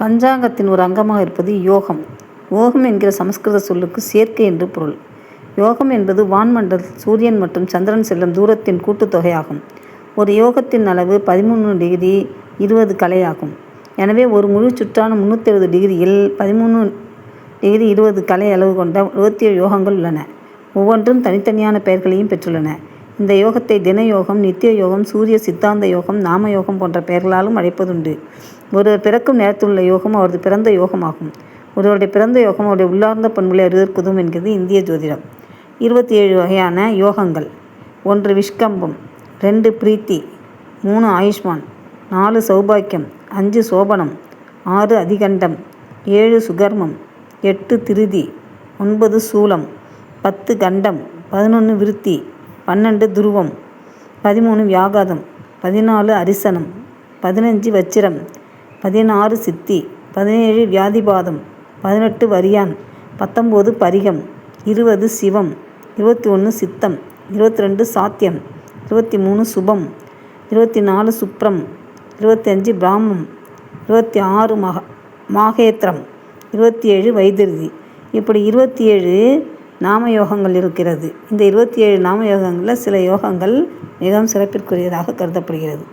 பஞ்சாங்கத்தின் ஒரு அங்கமாக இருப்பது யோகம். ஓகம் என்கிற சமஸ்கிருத சொல்லுக்கு சேர்க்கை என்று பொருள். யோகம் என்பது வான்மண்டல் சூரியன் மற்றும் சந்திரன் செல்லும் தூரத்தின் கூட்டுத்தொகையாகும் ஒரு யோகத்தின் அளவு பதிமூணு டிகிரி இருபது கலையாகும் எனவே ஒரு முழு சுற்றான முன்னூற்றறுபது டிகிரியில் பதிமூணு டிகிரி இருபது கலை அளவு கொண்ட இருபத்தேழு யோகங்கள் உள்ளன. ஒவ்வொன்றும் தனித்தனியான பெயர்களையும் பெற்றுள்ளன. இந்த யோகத்தை தின யோகம், நித்ய யோகம், சூரிய சித்தாந்த யோகம், நாம யோகம் போன்ற பெயர்களாலும் அழைப்பதுண்டு. ஒருவர் பிறக்கும் நேரத்திலுள்ள யோகம் அவரது பிறந்த யோகமாகும். ஒருவருடைய பிறந்த யோகம் அவருடைய உள்ளார்ந்த பண்புகளை அறிவதற்கு உதவும் என்கிறது இந்திய ஜோதிடம். இருபத்தி ஏழு வகையான யோகங்கள் ஒன்று விஷ்கம்பம் ரெண்டு பிரீத்தி மூணு ஆயுஷ்மான் நாலு சௌபாக்கியம் அஞ்சு சோபனம் ஆறு அதிகண்டம் ஏழு சுகர்மம் எட்டு திருதி ஒன்பது சூலம் பத்து கண்டம் பதினொன்று விருத்தி பன்னெண்டு துருவம் பதிமூணு வியாகாதம் பதினாலு அரிசனம் பதினஞ்சு வச்சிரம் பதினாறு சித்தி பதினேழு வியாதிபாதம் பதினெட்டு வரியான் பத்தொம்போது பரிகம் இருபது சிவம் இருபத்தி ஒன்று சித்தம் இருபத்தி ரெண்டு சாத்தியம் இருபத்தி மூணு சுபம் இருபத்தி நாலு சுப்ரம் இருபத்தஞ்சு பிராமம் இருபத்தி ஆறு மக மாகேத்திரம் இருபத்தி ஏழு வைத்திருதி. இப்படி இருபத்தி ஏழு நாம யோகங்கள் இருக்கிறது. இந்த இருபத்தி ஏழு நாம யோகங்களில் சில யோகங்கள் மிகவும் சிறப்பிற்குரியதாக கருதப்படுகிறது.